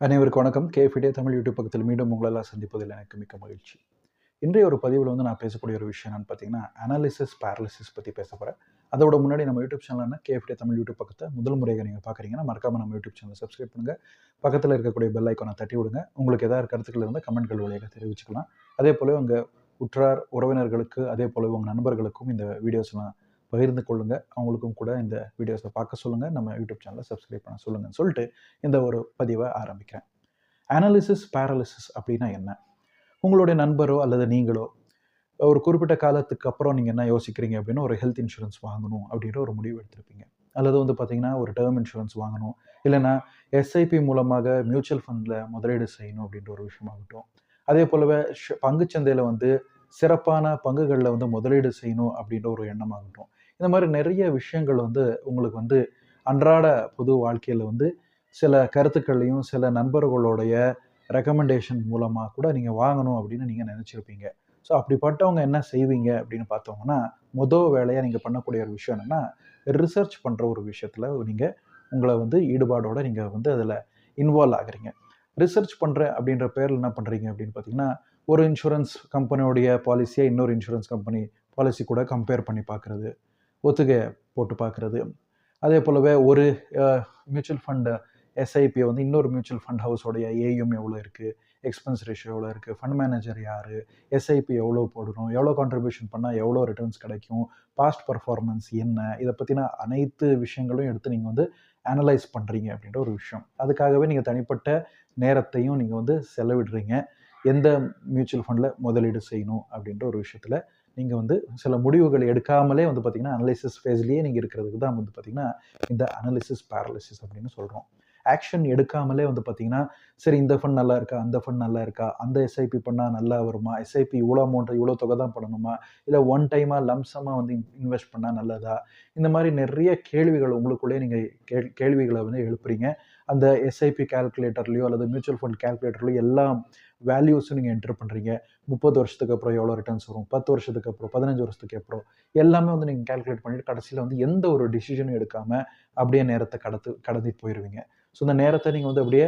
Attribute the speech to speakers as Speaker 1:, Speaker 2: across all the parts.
Speaker 1: அனைவருக்கும் வணக்கம். கேஃபிடே தமிழ் யூடியூப் பக்கத்தில் மீண்டும் உங்களெல்லாம் சந்திப்பதில் எனக்கு மிக்க மகிழ்ச்சி. இன்றைய ஒரு பதிவில் வந்து நான் பேசக்கூடிய ஒரு விஷயம் என்னன்னு பார்த்தீங்கன்னா அனாலிசிஸ் பேரலிசிஸ் பற்றி பேச போகிறேன் அதோட முன்னாடி நம்ம யூடியூப் சேனலான கேஃபிடே தமிழ் யூடியூப் பக்கத்தை முதல் முறையாக நீங்கள் பார்க்குறீங்கன்னா மறக்காம நம்ம யூடியூப் சேனலை சப்ஸ்கிரைப் பண்ணுங்கள் பக்கத்தில் இருக்கக்கூடிய பெல் ஐக்கானை தட்டி விடுங்க. உங்களுக்கு ஏதாவது கருத்துக்கள் இருந்தால் கமெண்ட்கள் வழியாக தெரிவிச்சுக்கலாம். அதே போல உங்கள் உற்றார் உறவினர்களுக்கு அதே போல உங்கள் நண்பர்களுக்கும் இந்த வீடியோஸ்லாம் பகிர்ந்து கொள்ளுங்கள் அவங்களுக்கும் கூட இந்த வீடியோஸை பார்க்க சொல்லுங்கள் நம்ம யூடியூப் சேனலை சப்ஸ்கிரைப் பண்ண சொல்லுங்கன்னு சொல்லிட்டு இந்த ஒரு பதிவை ஆரம்பிக்கிறேன். அனாலிசிஸ் பேரலிசிஸ் அப்படின்னா என்ன? உங்களுடைய நண்பரோ அல்லது நீங்களோ ஒரு குறிப்பிட்ட காலத்துக்கு அப்புறம் நீங்கள் என்ன யோசிக்கிறீங்க அப்படின்னா ஒரு ஹெல்த் இன்சூரன்ஸ் வாங்கணும் அப்படின்ற ஒரு முடிவு எடுத்திருப்பீங்க. அல்லது வந்து பார்த்திங்கன்னா ஒரு டேர்ம் இன்சூரன்ஸ் வாங்கணும். இல்லைன்னா எஸ்ஐபி மூலமாக மியூச்சுவல் ஃபண்டில் முதலீடு செய்யணும் அப்படின்ற ஒரு விஷயமாகட்டும். அதே போலவே பங்குச்சந்தையில் வந்து சிறப்பான பங்குகளில் வந்து முதலீடு செய்யணும் அப்படின்ற ஒரு எண்ணமாகட்டும். இந்த மாதிரி நிறைய விஷயங்கள் வந்து உங்களுக்கு வந்து அன்றாட பொது வாழ்க்கையில் வந்து சில கருத்துக்களையும் சில நண்பர்களுடைய ரெக்கமெண்டேஷன் மூலமாக கூட நீங்கள் வாங்கணும் அப்படின்னு நீங்கள் நினச்சிருப்பீங்க. ஸோ அப்படிப்பட்டவங்க என்ன செய்வீங்க அப்படின்னு பார்த்தோம்னா மொதல் வேலையாக நீங்கள் பண்ணக்கூடிய ஒரு விஷயம் என்னென்னா ரிசர்ச் பண்ணுற ஒரு விஷயத்தில் நீங்கள் உங்களை வந்து ஈடுபாடோடு நீங்கள் வந்து அதில் இன்வால்வ் ஆகுறீங்க. ரிசர்ச் பண்ணுற அப்படின்ற பேரில் என்ன பண்ணுறீங்க அப்படின்னு பார்த்தீங்கன்னா ஒரு இன்சூரன்ஸ் கம்பெனியோடைய பாலிசியை இன்னொரு இன்சூரன்ஸ் கம்பெனி பாலிசி கூட கம்பேர் பண்ணி பார்க்குறது. ஒத்துகை போட்டு பார்க்குறது. அதே போலவே ஒரு மியூச்சுவல் ஃபண்டு எஸ்ஐபியை வந்து இன்னொரு மியூச்சுவல் ஃபண்ட் ஹவுஸோடைய ஏஎம் எவ்வளோ இருக்குது எக்ஸ்பென்ஸ் ரேஷியோ எவ்வளோ இருக்குது ஃபண்ட் மேனேஜர் யார்? எஸ்ஐபி எவ்வளோ போடணும்? எவ்வளோ கான்ட்ரிபியூஷன் பண்ணால் எவ்வளோ ரிட்டர்ன்ஸ் கிடைக்கும்? பாஸ்ட் பர்ஃபார்மன்ஸ் என்ன? இதை பற்றின அனைத்து விஷயங்களும் எடுத்து நீங்கள் வந்து அனலைஸ் பண்ணுறீங்க அப்படின்ற ஒரு விஷயம். அதுக்காகவே நீங்கள் தனிப்பட்ட நேரத்தையும் நீங்கள் வந்து செலவிடுறீங்க. எந்த மியூச்சுவல் ஃபண்டில் முதலீடு செய்யணும் அப்படின்ற ஒரு விஷயத்தில் நீங்கள் வந்து சில முடிவுகள் எடுக்காமலே வந்து பார்த்திங்கன்னா அனலிசிஸ் ஃபேஸ்லேயே நீங்கள் இருக்கிறதுக்கு தான் வந்து பார்த்திங்கன்னா இந்த அனலிசிஸ் பேரலிசிஸ் அப்படின்னு சொல்கிறோம் ஆக்ஷன் எடுக்காமலே வந்து பார்த்திங்கன்னா சரி இந்த ஃபண்ட் நல்லா இருக்கா அந்த ஃபண்ட் நல்லா இருக்கா அந்த எஸ்ஐபி பண்ணால் நல்லா வருமா எஸ்ஐபி இவ்வளோ அமௌண்ட்டு இவ்வளோ தொகை தான் பண்ணணுமா இல்லை ஒன் டைமாக லம்சமாக வந்து இன்வெஸ்ட் பண்ணால் நல்லதா? இந்த மாதிரி நிறைய கேள்விகள் உங்களுக்குள்ளேயே நீங்கள் கேள் கேள்விகளை வந்து எழுப்புறீங்க. அந்த எஸ்ஐபி கால்குலேட்டர்லையோ அல்லது மியூச்சுவல் ஃபண்ட் கால்குலேட்டர்லையோ எல்லாம் வேல்யூஸும் நீங்கள் என்டர் பண்ணுறீங்க முப்பது வருஷத்துக்கு அப்புறம் எவ்வளோ ரிட்டர்ன்ஸ் வரும்? பத்து வருஷத்துக்கு அப்புறம் பதினஞ்சு வருஷத்துக்கு அப்புறம் எல்லாமே வந்து நீங்கள் கால்குலேட் பண்ணிட்டு கடைசியில் வந்து எந்த ஒரு டிசிஷனும் எடுக்காமல் அப்படியே நேரத்தை கடத்து கடத்திட்டு போயிடுவீங்க ஸோ இந்த நேரத்தை நீங்கள் வந்து அப்படியே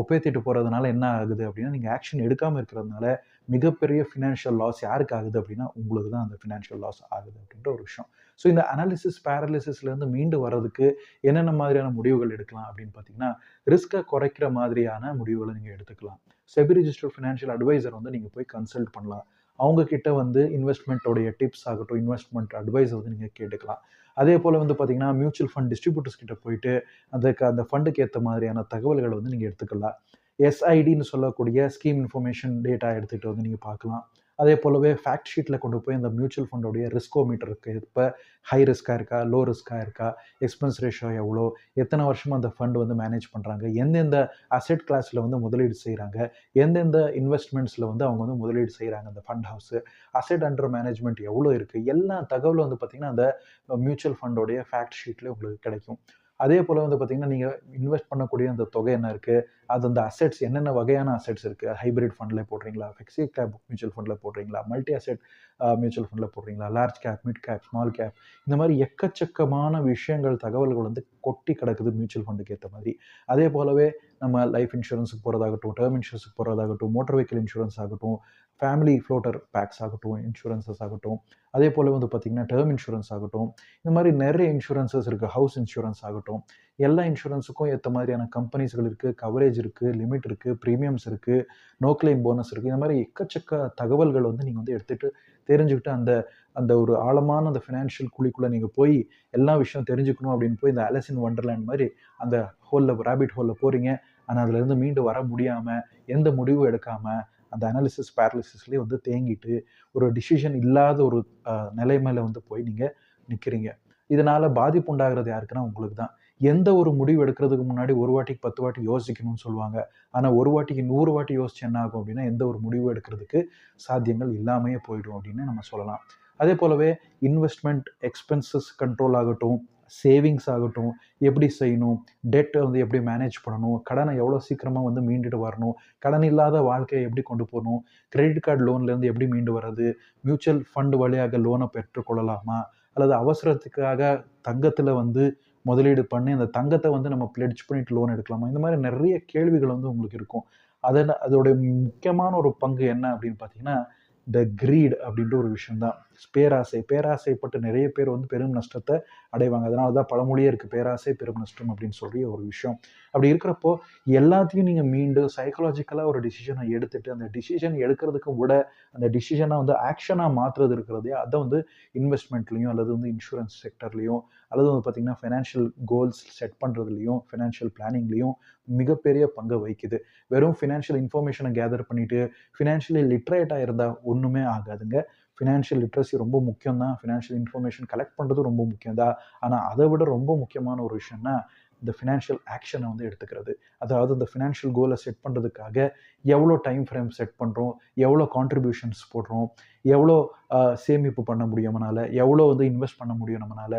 Speaker 1: ஒப்பேத்திட்டு போகிறதுனால என்ன ஆகுது அப்படின்னா நீங்கள் ஆக்ஷன் எடுக்காமல் இருக்கிறதுனால மிகப்பெரிய ஃபினான்ஷியல் லாஸ் யாருக்கு ஆகுது அப்படின்னா உங்களுக்கு தான் அந்த ஃபினான்ஷியல் லாஸ் ஆகுது அப்படின்ற ஒரு விஷயம். ஸோ இந்த அனாலிசிஸ் பேரலிசிஸ்லேருந்து மீண்டு வர்றதுக்கு என்னென்ன மாதிரியான முடிவுகள் எடுக்கலாம் அப்படின்னு பார்த்தீங்கன்னா ரிஸ்க்கை குறைக்கிற மாதிரியான முடிவுகளை நீங்கள் எடுத்துக்கலாம். செபி ரிஜிஸ்டர் ஃபினான்ஷியல் அட்வைசர் வந்து நீங்கள் போய் கன்சல்ட் பண்ணலாம். அவங்க கிட்ட வந்து இன்வெஸ்ட்மெண்ட்டோடைய டிப்ஸ் ஆகட்டும் இன்வெஸ்ட்மெண்ட் அட்வைஸ் வந்து நீங்கள் கேட்டுக்கலாம். அதே போல் வந்து பார்த்தீங்கன்னா மியூச்சுவல் ஃபண்ட் டிஸ்ட்ரிபியூட்டர்ஸ் கிட்ட போயிட்டு அதுக்கு அந்த ஃபண்டுக்கு ஏற்ற மாதிரியான தகவல்களை வந்து நீங்கள் எடுத்துக்கலாம். எஸ்ஐடின்னு சொல்லக்கூடிய ஸ்கீம் இன்ஃபர்மேஷன் டேட்டா எடுத்துகிட்டு வந்து நீங்கள் பார்க்கலாம். அதே போலவே ஃபேக்ட் ஷீட்டில் கொண்டு போய் அந்த மியூச்சுவல் ஃபண்டோடைய ரிஸ்கோமீட்டருக்கு இப்போ ஹை ரிஸ்க்காக இருக்கா லோ ரிஸ்க்காக இருக்கா எக்ஸ்பென்ஸ் ரேஷியோ எவ்வளோ எத்தனை வருஷமாக அந்த ஃபண்ட் வந்து மேனேஜ் பண்ணுறாங்க எந்தெந்த அசெட் கிளாஸில் வந்து முதலீடு செய்கிறாங்க எந்தெந்த இன்வெஸ்ட்மெண்ட்ஸில் வந்து அவங்க வந்து முதலீடு செய்கிறாங்க அந்த fund house asset under management எவ்வளோ இருக்குது எல்லா தகவலும் வந்து பார்த்திங்கன்னா அந்த மியூச்சுவல் ஃபண்டோடைய ஃபேக்ட் ஷீட்டில் உங்களுக்கு கிடைக்கும். அதே போல் வந்து பார்த்திங்கன்னா நீங்கள் இன்வெஸ்ட் பண்ணக்கூடிய அந்த தொகை என்ன இருக்குது அது அந்த அசெட்ஸ் என்னென்ன வகையான அசெட்ஸ் இருக்குது ஹைபிரிட் ஃபண்டில் போடுறீங்களா? ஃபிக்ஸி கேப் மியூச்சுவல் ஃபண்டில் போடுறீங்களா? மல்டி அசெட் மியூச்சுவல் ஃபண்டில் போடுறீங்களா? Large cap mid cap small cap இந்த மாதிரி எக்கச்சக்கமான விஷயங்கள் தகவல்கள் வந்து கொட்டி கிடக்குது மியூச்சுவல் ஃபண்டுக்கு ஏற்ற மாதிரி. அதே போலவே நம்ம லைஃப் இன்சூரன்ஸுக்கு போகிறதாகட்டும் டேர்ம் இன்சூரன்ஸுக்கு போகிறதாகட்டும் மோட்டர் வெஹிக்கிள் இன்சூரன்ஸ் ஆகட்டும் ஃபேமிலி ஃப்ளோட்டர் பேக்ஸ் ஆகட்டும் இன்சூரன்சஸ் ஆகட்டும். அதே போல் வந்து பார்த்திங்கன்னா டேர்ம் இன்சூரன்ஸ் ஆகட்டும். இந்த மாதிரி நிறைய இன்சூரன்சஸ் இருக்குது ஹவுஸ் இன்சூரன்ஸ் ஆகட்டும். எல்லா இன்சூரன்ஸுக்கும் ஏற்ற மாதிரியான கம்பெனிஸ்கள் இருக்குது கவரேஜ் இருக்குது லிமிட் இருக்குது ப்ரீமியம்ஸ் இருக்குது நோ கிளைம் போனஸ் இருக்குது இந்த மாதிரி எக்கச்சக்க தகவல்கள் வந்து நீங்கள் வந்து எடுத்துகிட்டு தெரிஞ்சுக்கிட்டு அந்த அந்த ஒரு ஆழமான அந்த ஃபினான்ஷியல் குழிக்குள்ளே நீங்கள் போய் எல்லா விஷயம் தெரிஞ்சுக்கணும் அப்படின்னு போய் இந்த அலசின் வண்டர்லேண்ட் மாதிரி அந்த ஹோலில் ரேபிட் ஹோலில் போகிறீங்க ஆனால் அதுலேருந்து மீண்டு வர முடியாமல் எந்த முடிவும் எடுக்காமல் அந்த அனாலிசிஸ் பேரலிசிஸ்லேயே வந்து தேங்கிட்டு ஒரு டிசிஷன் இல்லாத ஒரு அஹ், நிலைமையில வந்து போய் நீங்கள் நிற்கிறீங்க இதனால் பாதிப்பு உண்டாகிறது யாருக்குன்னா உங்களுக்கு தான் எந்த ஒரு முடிவு எடுக்கிறதுக்கு முன்னாடி ஒரு வாட்டிக்கு பத்து வாட்டி யோசிக்கணும்னு சொல்லுவாங்க. ஆனால் ஒரு வாட்டிக்கு நூறு வாட்டி யோசிச்சு என்ன ஆகும் அப்படின்னா எந்த ஒரு முடிவு எடுக்கிறதுக்கு சாத்தியங்கள் இல்லாமையே போயிடும் அப்படின்னு நம்ம சொல்லலாம். அதே போலவே இன்வெஸ்ட்மெண்ட் எக்ஸ்பென்சஸ் கண்ட்ரோல் ஆகட்டும் சேவிங்ஸ் ஆகட்டும் எப்படி செய்யணும் டெட்டை வந்து எப்படி மேனேஜ் பண்ணணும் கடனை எவ்வளோ சீக்கிரமாக வந்து மீண்டுட்டு வரணும் கடன் இல்லாத வாழ்க்கையை எப்படி கொண்டு போகணும் கிரெடிட் கார்டு லோன்லேருந்து எப்படி மீண்டு வர்றது மியூச்சுவல் ஃபண்ட் வழியாக லோனை பெற்றுக்கொள்ளலாமா அல்லது அவசரத்துக்காக தங்கத்தில் வந்து முதலீடு பண்ணி அந்த தங்கத்தை வந்து நம்ம பிளெட்ஜ் பண்ணிட்டு லோன் எடுக்கலாமா இந்த மாதிரி நிறைய கேள்விகள் வந்து உங்களுக்கு இருக்கும். அதில் அதோடைய முக்கியமான ஒரு பங்கு என்ன அப்படின்னு பார்த்தீங்கன்னா த கிரீட் அப்படின்ற ஒரு விஷயம்தான். பேராசை பேராசைப்பட்டு நிறைய பேர் வந்து பெரும் நஷ்டத்தை அடைவாங்க. அதனால தான் பழமொழியே இருக்குது பேராசை பெரும் நஷ்டம் அப்படின்னு சொல்லி ஒரு விஷயம். அப்படி இருக்கிறப்போ எல்லாத்தையும் நீங்கள் மீண்டு சைக்கலாஜிக்கலாக ஒரு டிசிஷனை எடுத்துட்டு அந்த டிசிஷன் எடுக்கிறதுக்கு விட அந்த டிசிஷனை வந்து ஆக்ஷனாக மாற்றுறது இருக்கிறதே அதை வந்து இன்வெஸ்ட்மெண்ட்லேயும் அல்லது வந்து இன்சூரன்ஸ் செக்டர்லேயும் அல்லது வந்து பார்த்திங்கன்னா ஃபினான்ஷியல் கோல்ஸ் செட் பண்ணுறதுலையும் ஃபினான்ஷியல் பிளானிங்லேயும் மிகப்பெரிய பங்கை வகிக்குது. வெறும் ஃபினான்ஷியல் இன்ஃபர்மேஷனை கேதர் பண்ணிவிட்டு ஃபினான்ஷியலி லிட்ரேட்டாக இருந்தால் ஒன்றுமே ஆகாதுங்க. ஃபினான்ஷியல் லிட்ரஸி ரொம்ப முக்கியம் தான் ஃபினான்ஷியல் இன்ஃபர்மேஷன் கலெக்ட் பண்ணுறது ரொம்ப முக்கியம் தான் ஆனால் அதை விட ரொம்ப முக்கியமான ஒரு விஷயம்னா இந்த ஃபினான்ஷியல் ஆக்ஷனை வந்து எடுத்துக்கிறது. அதாவது இந்த ஃபினான்ஷியல் கோலை செட் பண்ணுறதுக்காக எவ்வளோ டைம் ஃப்ரேம் செட் பண்ணுறோம் எவ்வளோ கான்ட்ரிபியூஷன்ஸ் போடுறோம்? எவ்வளோ சேமிப்பு பண்ண முடியும் நம்மளால் எவ்வளோ வந்து இன்வெஸ்ட் பண்ண முடியும் நம்மளால்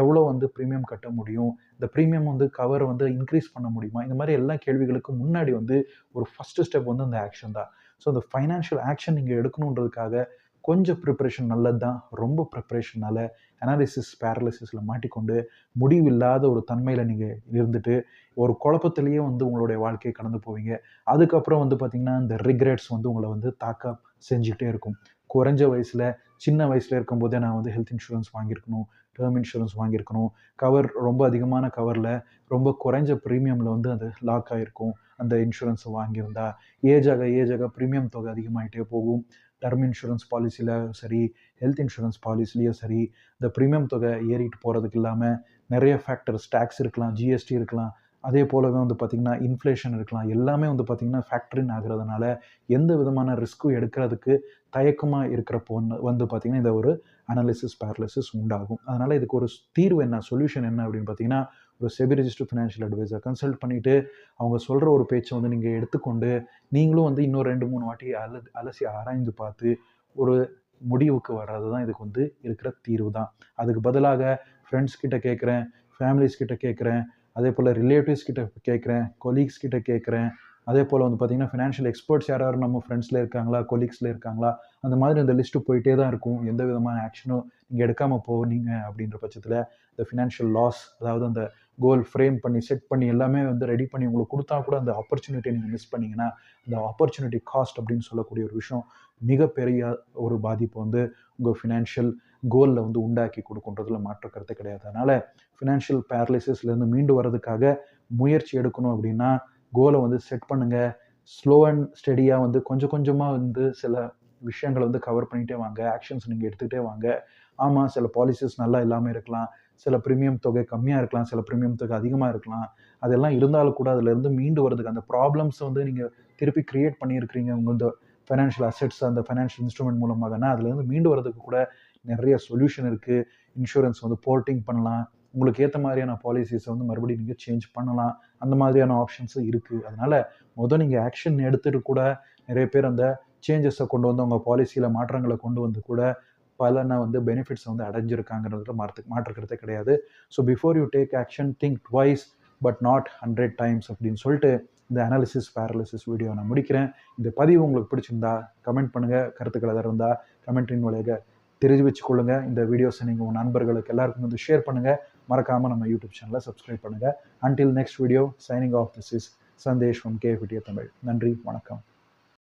Speaker 1: எவ்வளோ வந்து ப்ரீமியம் கட்ட முடியும்? இந்த ப்ரீமியம் வந்து கவர் வந்து இன்க்ரீஸ் பண்ண முடியுமா? இந்த மாதிரி எல்லா கேள்விகளுக்கும் முன்னாடி வந்து ஒரு ஃபஸ்ட்டு ஸ்டெப் வந்து அந்த ஆக்ஷன் தான். ஸோ அந்த ஃபைனான்ஷியல் ஆக்ஷன் நீங்கள் எடுக்கணுன்றதுக்காக கொஞ்சம் ப்ரிப்பரேஷன் நல்லது தான் ரொம்ப ப்ரிப்ரேஷனால் அனாலிசிஸ் பேரலிசிஸில் மாட்டிக்கொண்டு முடிவில்லாத ஒரு தன்மையில் நீங்கள் இருந்துட்டு ஒரு குழப்பத்திலேயே வந்து உங்களுடைய வாழ்க்கையை கடந்து போவீங்க. அதுக்கப்புறம் வந்து பார்த்திங்கன்னா இந்த ரிக்ரெட்ஸ் வந்து உங்களை வந்து தாக்க செஞ்சுக்கிட்டே இருக்கும். குறைஞ்ச வயசில் சின்ன வயசில் இருக்கும்போதே நான் வந்து ஹெல்த் இன்சூரன்ஸ் வாங்கியிருக்கணும் டேர்ம் இன்சூரன்ஸ் வாங்கியிருக்கணும். கவர் ரொம்ப அதிகமான கவரில் ரொம்ப குறைஞ்ச ப்ரீமியமில் வந்து அது லாக் ஆகிருக்கும் அந்த இன்சூரன்ஸை வாங்கியிருந்தா ஏஜாக ஏஜாக ப்ரீமியம் தொகை அதிகமாகிட்டே போகும். டர்ம் இன்சூரன்ஸ் பாலிசியில் சரி ஹெல்த் இன்சூரன்ஸ் பாலிசிலையோ சரி இந்த ப்ரீமியம் தொகை ஏறிட்டு போகிறதுக்கு இல்லாமல் நிறைய ஃபேக்டர்ஸ் டேக்ஸ் இருக்கலாம் ஜிஎஸ்டி இருக்கலாம் அதே போலவே வந்து பார்த்திங்கன்னா இன்ஃப்ளேஷன் இருக்கலாம் எல்லாமே வந்து பார்த்திங்கன்னா ஃபேக்ட்ரின் ஆகிறதுனால எந்த விதமான ரிஸ்க்கும் எடுக்கிறதுக்கு தயக்கமாக இருக்கிறப்போ வந்து பார்த்திங்கன்னா இந்த ஒரு அனாலிசிஸ் பேரலிசிஸ் உண்டாகும். அதனால் இதுக்கு ஒரு தீர்வு என்ன சொல்யூஷன் என்ன அப்படின்னு பார்த்தீங்கன்னா ஒரு SEBI register financial advisor consult பண்ணிவிட்டு அவங்க சொல்கிற ஒரு பேச்சை வந்து நீங்கள் எடுத்துக்கொண்டு நீங்களும் வந்து இன்னும் ரெண்டு மூணு வாட்டி அல அலசி ஆராய்ந்து பார்த்து ஒரு முடிவுக்கு வர்றது தான் இதுக்கு வந்து இருக்கிற தீர்வு தான் அதுக்கு பதிலாக ஃப்ரெண்ட்ஸ் கிட்ட கேட்குறேன் ஃபேமிலிஸ் கிட்ட கேட்குறேன் அதே போல் ரிலேட்டிவ்ஸ் கிட்ட கேட்குறேன் கொலீக்ஸ் கிட்ட கேட்குறேன். அதே போல் வந்து பார்த்திங்கன்னா ஃபினான்ஷியல் எக்ஸ்பர்ட்ஸ் யாராவது நம்ம ஃப்ரெண்ட்ஸில் இருக்காங்களா கொலீக்ஸில் இருக்காங்களா அந்த மாதிரி அந்த லிஸ்ட்டு போயிட்டே தான் இருக்கும். எந்த விதமான ஆக்ஷனும் நீங்கள் எடுக்காமல் போனீங்க அப்படின்ற பட்சத்தில் இந்த ஃபினான்ஷியல் லாஸ் அதாவது அந்த கோல் ஃப்ரேம் பண்ணி செட் பண்ணி எல்லாமே வந்து ரெடி பண்ணி உங்களுக்கு கொடுத்தா கூட அந்த ஆப்பர்ச்சுனிட்டியை நீங்கள் மிஸ் பண்ணிங்கன்னா அந்த ஆப்பர்ச்சுனிட்டி காஸ்ட் அப்படின்னு சொல்லக்கூடிய ஒரு விஷயம் மிகப்பெரிய ஒரு பாதிப்பு வந்து உங்கள் ஃபினான்ஷியல் கோலில் வந்து உண்டாக்கி கொடுக்குன்றதுல மாற்ற கருத்து கிடையாது. அதனால் ஃபினான்ஷியல் பேரலிசிஸ்லேருந்து மீண்டு வர்றதுக்காக முயற்சி எடுக்கணும் அப்படின்னா கோலை வந்து செட் பண்ணுங்கள் ஸ்லோ அண்ட் ஸ்டெடியாக வந்து கொஞ்சம் கொஞ்சமாக வந்து சில விஷயங்களை வந்து கவர் பண்ணிகிட்டே வாங்க. ஆக்ஷன்ஸ் நீங்கள் எடுத்துகிட்டே வாங்க. ஆமாம் சில பாலிசிஸ் நல்லா இல்லாமல் இருக்கலாம். சில ப்ரீமியம் தொகை கம்மியாக இருக்கலாம் சில ப்ரீமியம் தொகை அதிகமாக இருக்கலாம். அதெல்லாம் இருந்தாலும் கூட அதுலேருந்து மீண்டு வரதுக்கு அந்த ப்ராப்ளம்ஸ் வந்து நீங்கள் திருப்பி க்ரியேட் பண்ணியிருக்கிறீங்க. உங்களோட ஃபைனான்ஷியல் அசெட்ஸ் அந்த ஃபைனான்ஷியல் இன்ஸ்ட்ருமெண்ட் மூலமாகனா அதுலேருந்து மீண்டு வரதுக்கு கூட நிறைய சொல்யூஷன் இருக்குது இன்சூரன்ஸ் வந்து போர்ட்டிங் பண்ணலாம். உங்களுக்கு ஏற்ற மாதிரியான பாலிசிஸை வந்து மறுபடியும் நீங்கள் சேஞ்ச் பண்ணலாம். அந்த மாதிரியான ஆப்ஷன்ஸும் இருக்குது அதனால் முதல் நீங்கள் ஆக்ஷன் எடுத்துகிட்டு கூட நிறைய பேர் அந்த சேஞ்சஸை கொண்டு வந்து அவங்க பாலிசியில் மாற்றங்களை கொண்டு வந்து கூட பலனை வந்து பெனிஃபிட்ஸை வந்து அடைஞ்சிருக்காங்கிறதுல மாற்று மாற்றுக்கிறதே கிடையாது. So before you take action think twice but not hundred times அப்படின்னு சொல்லிட்டு இந்த அனாலிசிஸ் பேரலிசிஸ் வீடியோ நான் முடிக்கிறேன். இந்த பதிவு உங்களுக்கு பிடிச்சிருந்தா கமெண்ட் பண்ணுங்கள் கருத்துக்கள் எதாவது இருந்தால் கமெண்ட்டின் வழியாக தெரிஞ்சு கொள்ளுங்கள் இந்த வீடியோஸை நீங்கள் உங்கள் நண்பர்களுக்கு எல்லாருக்கும் வந்து ஷேர் பண்ணுங்கள் மறக்காமல் நம்ம யூடியூப் சேனலை சப்ஸ்கிரைப் பண்ணுங்கள் until next video signing off this is Sandesh one K Tamil நன்றி வணக்கம்.